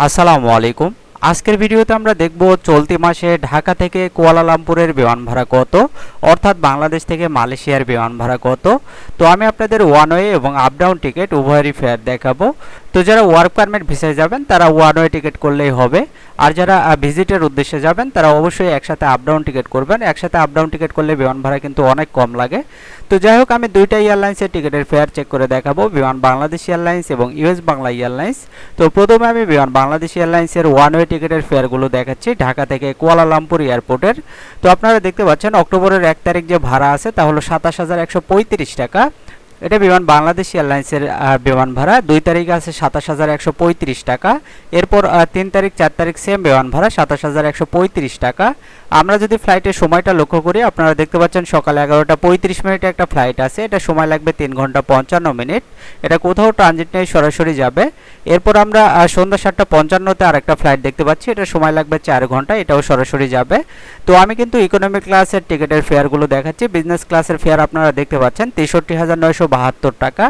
আসসালামু আলাইকুম। আজকের ভিডিওতে আমরা দেখব চলতি মাসে ঢাকা থেকে কুয়ালালামপুরের বিমান ভাড়া কত, অর্থাৎ বাংলাদেশ থেকে মালয়েশিয়ার বিমান ভাড়া কত। তো আমি আপনাদের ওয়ান ওয়ে এবং আপ ডাউন টিকিট উভয়েরই ফেয়ার দেখাবো। তো যারা ওয়ার্ক পারমিট ভিসায় যাবেন, তারা ওয়ান ওয়ে টিকিট করলেই হবে। আর যারা ভিজিটের উদ্দেশ্যে যাবেন, তারা অবশ্যই একসাথে আপ ডাউন টিকিট করবেন। একসাথে আপ ডাউন টিকিট করলে বিমান ভাড়া কিন্তু অনেক কম লাগে। তো যাই হোক, আমি দুইটা এয়ারলাইন্সের টিকিটের ফেয়ার চেক করে দেখাবো। বিমান বাংলাদেশ এয়ারলাইন্স এবং ইউএস বাংলা এয়ারলাইন্স। তো প্রথমে আমি বিমান বাংলাদেশ এয়ারলাইন্সের ওয়ান ওয়ে টিকিটের ফেয়ারগুলো দেখাচ্ছি, ঢাকা থেকে কুয়ালালামপুর এয়ারপোর্টের তো আপনারা দেখতে পাচ্ছেন, অক্টোবরের এক তারিখ যে ভাড়া আছে, তা হলো সাতাশ হাজার একশো পঁয়ত্রিশ টাকা। এটা বিমান বাংলাদেশ এয়ারলাইন্সের বিমান ভাড়া। দুই তারিখ আছে সাতাশ হাজার একশো পঁয়ত্রিশ টাকা। এরপর তিন তারিখ, চার তারিখ সেম বিমান ভাড়া, সাতাশ হাজার একশো পঁয়ত্রিশ টাকা। আমরা যদি ফ্লাইটের সময়টা লক্ষ্য করি, আপনারা দেখতে পাচ্ছেন সকাল এগারোটা পঁয়ত্রিশ মিনিটে একটা ফ্লাইট আছে। এটা সময় লাগবে তিন ঘণ্টা পঞ্চান্ন মিনিট। এটা কোথাও ট্রানজিট নেই, সরাসরি যাবে। এরপর আমরা সন্ধ্যা সাতটা পঞ্চান্নতে আর একটা ফ্লাইট দেখতে পাচ্ছি। এটা সময় লাগবে চার ঘণ্টা, এটাও সরাসরি যাবে। তো আমি কিন্তু ইকোনমি ক্লাসের টিকিটের ফেয়ারগুলো দেখাচ্ছি। বিজনেস ক্লাসের ফেয়ার আপনারা দেখতে পাচ্ছেন, তেষট্টি হাজার নয়শো বাহাত্তর টাকা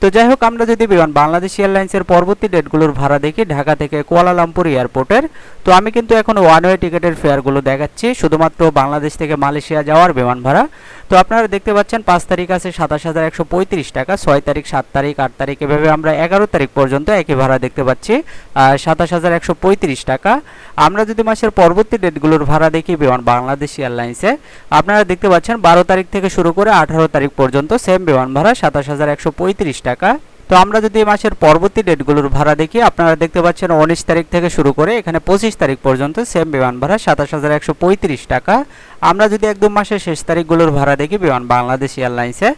তো যাই হোক আমরা যদি বিমান বাংলাদেশ এয়ারলাইন্সের পরবর্তী ডেটগুলোর ভাড়া দেখি ঢাকা থেকে কুয়ালালামপুর এয়ারপোর্টের, তো আমি কিন্তু এখন ওয়ান ওয়ে টিকিটের ফেয়ারগুলো দেখাচ্ছি, শুধুমাত্র বাংলাদেশ থেকে মালয়েশিয়া যাওয়ার বিমান ভাড়া। তো আপনারা দেখতে পাচ্ছেন, পাঁচ তারিখ আছে সাতাশ হাজার একশো পঁয়ত্রিশ টাকা, ছয় তারিখ, সাত তারিখ, আট তারিখ, এভাবে আমরা এগারো তারিখ পর্যন্ত একই ভাড়া দেখতে পাচ্ছি সাতাশ হাজার একশো পঁয়ত্রিশ টাকা। আমরা যদি মাসের পরবর্তী ডেটগুলোর ভাড়া দেখি বিমান বাংলাদেশ এয়ারলাইন্সে, আপনারা দেখতে পাচ্ছেন, বারো তারিখ থেকে শুরু করে আঠারো তারিখ পর্যন্ত সেম বিমান ভাড়া, সাতাশ হাজার একশো পঁয়ত্রিশ টাকা। তো আমরা যদি এই মাসের পরবর্তী ডেটগুলোর ভাড়া দেখি, আপনারা দেখতে পাচ্ছেন উনিশ তারিখ থেকে শুরু করে এখানে পঁচিশ তারিখ পর্যন্ত সেম বিমান ভাড়া সাতাশ হাজার একশো পঁয়ত্রিশ টাকা। আমরা যদি একদম মাসের শেষ তারিখগুলোর ভাড়া দেখি, বিমান বাংলাদেশ এয়ারলাইন্সে,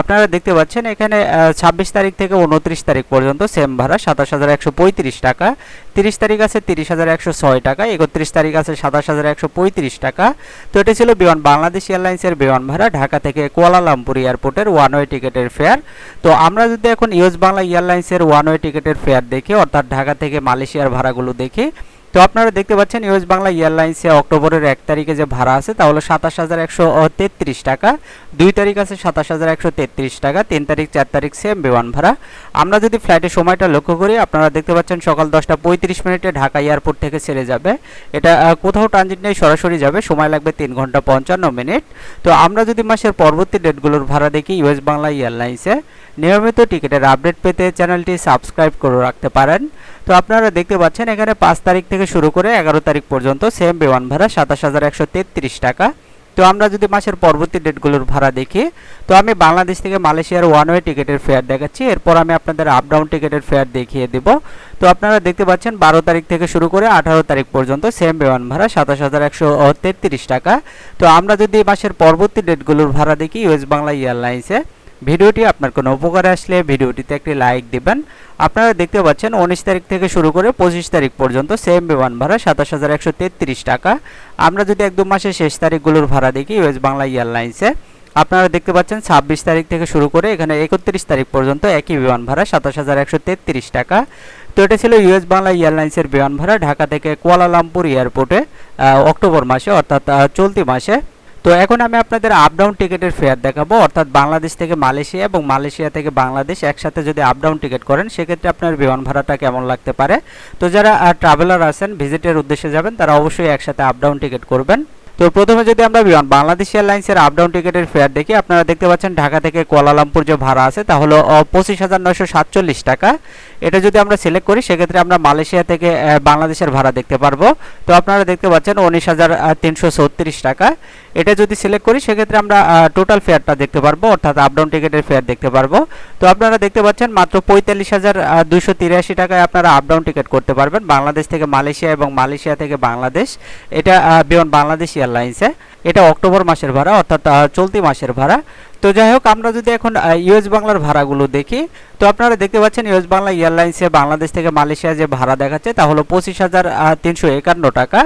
আপনারা দেখতে পাচ্ছেন এখানে ছাব্বিশ তারিখ থেকে উনত্রিশ তারিখ পর্যন্ত সেম ভাড়া, সাতাশ হাজার একশো পঁয়ত্রিশ টাকা। তিরিশ তারিখ আছে তিরিশ হাজার একশো ছয় টাকা, একত্রিশ তারিখ আছে সাতাশ হাজার একশো পঁয়ত্রিশ টাকা। তো এটা ছিল বিমান বাংলাদেশ এয়ারলাইন্সের বিমান ভাড়া, ঢাকা থেকে কুয়ালালামপুর এয়ারপোর্টের ওয়ান ওয়ে টিকিটের ফেয়ার তো আমরা যদি এখন ইউএস বাংলা এয়ারলাইন্সের ওয়ান ওয়ে টিকিটের ফেয়ার দেখি, অর্থাৎ ঢাকা থেকে মালয়েশিয়ার ভাড়াগুলো দেখি তো আপনারা দেখতে পাচ্ছেন ইউএস বাংলা এয়ারলাইন্সে অক্টোবরের এক তারিখে যে ভাড়া আছে তা হলো সাতাশ হাজার একশো তেত্রিশ টাকা। দুই তারিখ আছে সাতাশ হাজার একশো তেত্রিশ টাকা, তিন তারিখ, চার তারিখ সেম বিমান ভাড়া। আমরা যদি ফ্লাইটের সময়টা লক্ষ্য করি, আপনারা দেখতে পাচ্ছেন সকাল দশটা পঁয়ত্রিশ মিনিটে ঢাকা এয়ারপোর্ট থেকে ছেড়ে যাবে। এটা কোথাও ট্রানজিট নেই, সরাসরি যাবে। সময় লাগবে তিন ঘণ্টা পঞ্চান্ন মিনিট। তো আমরা যদি মাসের পরবর্তী ডেটগুলোর ভাড়া দেখি ইউএস বাংলা এয়ারলাইন্সে নিয়মিত টিকিটের আপডেট পেতে চ্যানেলটি সাবস্ক্রাইব করে রাখতে পারেন। তো আপনারা দেখতে পাচ্ছেন, এখানে পাঁচ তারিখ থেকে শুরু করে এগারো তারিখ পর্যন্ত সেম বিমান ভাড়া সাতাশ হাজার একশো তেত্রিশ টাকা। তো আমরা যদি মাসের পরবর্তী ডেটগুলোর ভাড়া দেখি, তো আমি বাংলাদেশ থেকে মালয়েশিয়ার ওয়ান ওয়ে টিকিটের ফেয়ার দেখাচ্ছি। এরপর আমি আপনাদের আপ ডাউন টিকিটের ফেয়ার দেখিয়ে দেব। তো আপনারা দেখতে পাচ্ছেন, বারো তারিখ থেকে শুরু করে আঠারো তারিখ পর্যন্ত সেম বিমান ভাড়া সাতাশ হাজার একশো তেত্রিশ টাকা। তো আমরা যদি মাসের পরবর্তী ডেটগুলোর ভাড়া দেখি ইউএস বাংলা এয়ারলাইন্সে ভিডিওটি আপনার কোনো উপকারে আসলে ভিডিওটিতে একটি লাইক দিবেন। আপনারা দেখতে পাচ্ছেন উনিশ তারিখ থেকে শুরু করে পঁচিশ তারিখ পর্যন্ত সেম বিমান ভাড়া সাতাশ হাজার একশো তেত্রিশ টাকা। আমরা যদি এক দু মাসের শেষ তারিখগুলোর ভাড়া দেখি ওয়েস্ট বাংলা এয়ারলাইন্সে, আপনারা দেখতে পাচ্ছেন ছাব্বিশ তারিখ থেকে শুরু করে এখানে একত্রিশ তারিখ পর্যন্ত একই বিমান ভাড়া সাতাশ হাজার একশো তেত্রিশ টাকা। তো এটা ছিল ইউএস বাংলা এয়ারলাইন্সের বিমান ভাড়া ঢাকা থেকে কুয়ালালামপুর এয়ারপোর্টে অক্টোবর মাসে অর্থাৎ চলতি মাসে। তো এখন আমি আপনাদের আপ ডাউন টিকিটের ফেয়ার দেখাবো, অর্থাৎ বাংলাদেশ থেকে মালয়েশিয়া এবং মালয়েশিয়া থেকে বাংলাদেশ একসাথে যদি আপ ডাউন টিকিট করেন, সেক্ষেত্রে আপনার বিমান ভাড়াটা কেমন লাগতে পারে? তো যারা ট্রাভেলার আছেন ভিজিটের উদ্দেশ্যে যাবেন, তারা অবশ্যই একসাথে আপ ডাউন টিকিট করবেন। তো প্রথমে যদি আমরা বিমান, বাংলাদেশ এয়ারলাইন্সের আপ ডাউন টিকিটের ফেয়ার দেখি, আপনারা দেখতে পাচ্ছেন ঢাকা থেকে কুয়ালালামপুর যে ভাড়া আছে, তা হলো পঁচিশ হাজার নয়শো সাতচল্লিশ টাকা। এটা যদি আমরা সিলেক্ট করি, সেক্ষেত্রে আমরা মালয়েশিয়া থেকে বাংলাদেশের ভাড়া দেখতে পারব। তো আপনারা দেখতে পাচ্ছেন উনিশ হাজার তিনশো ছত্রিশ টাকা। এটা যদি সিলেক্ট করি, সেক্ষেত্রে আমরা টোটাল ফেয়ারটা দেখতে পারব, অর্থাৎ আপ ডাউন টিকিটের ফেয়ার দেখতে পারব। তো আপনারা দেখতে পাচ্ছেন, মাত্র পঁয়তাল্লিশ হাজার দুশো তিরাশি টাকায় আপনারা আপ ডাউন টিকিট করতে পারবেন, বাংলাদেশ থেকে মালয়েশিয়া এবং মালয়েশিয়া থেকে বাংলাদেশ। এটা বিমান বাংলাদেশ এয়ারলাইন্সে এটা অক্টোবর মাসের ভাড়া অর্থাৎ চলতি মাসের ভাড়া। তো যাই হোক, আমরা যদি এখন ইউএস বাংলার ভাড়াগুলো দেখি, তো আপনারা দেখতে পাচ্ছেন ইউএস বাংলা এয়ারলাইন্সে বাংলাদেশ থেকে মালয়েশিয়া যে ভাড়া দেখাচ্ছে, তা হলো পঁচিশ হাজার তিনশো একান্ন টাকা।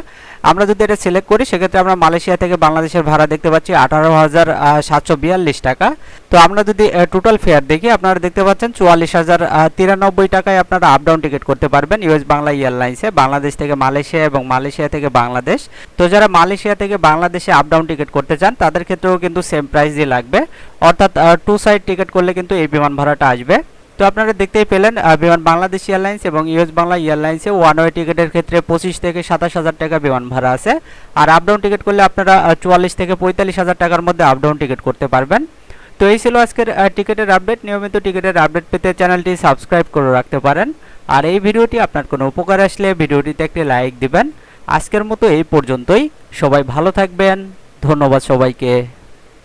আমরা যদি এটা সিলেক্ট করি, সেক্ষেত্রে আমরা মালয়েশিয়া থেকে বাংলাদেশের ভাড়া দেখতে পাচ্ছি আঠারো হাজার সাতশো বিয়াল্লিশ টাকা। তো আমরা যদি টোটাল ফেয়ার দেখি, আপনারা দেখতে পাচ্ছেন চুয়াল্লিশ হাজার তিরানব্বই টাকায় আপনারা আপ ডাউন টিকিট করতে পারবেন ইউএস বাংলা এয়ারলাইন্সে, বাংলাদেশ থেকে মালয়েশিয়া এবং মালয়েশিয়া থেকে বাংলাদেশ। তো যারা মালয়েশিয়া থেকে বাংলাদেশে আপ ডাউন টিকিট করতে চান, তাদের ক্ষেত্রেও কিন্তু সেম প্রাইসই লাগবে। অর্থাৎ টু সাইড টিকিট করলে কিন্তু এই বিমান ভাড়াটা আসবে। তো আপনারা দেখতেই পেলেন বিমান বাংলাদেশ এয়ারলাইন্স এবং ইউএস বাংলা এয়ারলাইন্সে ওয়ান ওয়ে টিকিটের ক্ষেত্রে পঁচিশ থেকে সাতাশ হাজার টাকা বিমান ভাড়া আছে। আর আপ ডাউন টিকিট করলে আপনারা চুয়াল্লিশ থেকে পঁয়তাল্লিশ হাজার টাকার মধ্যে আপ ডাউন টিকিট করতে পারবেন। তো এই ছিল আজকের টিকিটের আপডেট নিয়মিত টিকিটের আপডেট পেতে চ্যানেলটি সাবস্ক্রাইব করে রাখতে পারেন। আর এই ভিডিওটি আপনার কোনো উপকার আসলে ভিডিওটিতে একটি লাইক দিবেন। আজকের মতো এই পর্যন্তই। সবাই ভালো থাকবেন। ধন্যবাদ সবাইকে।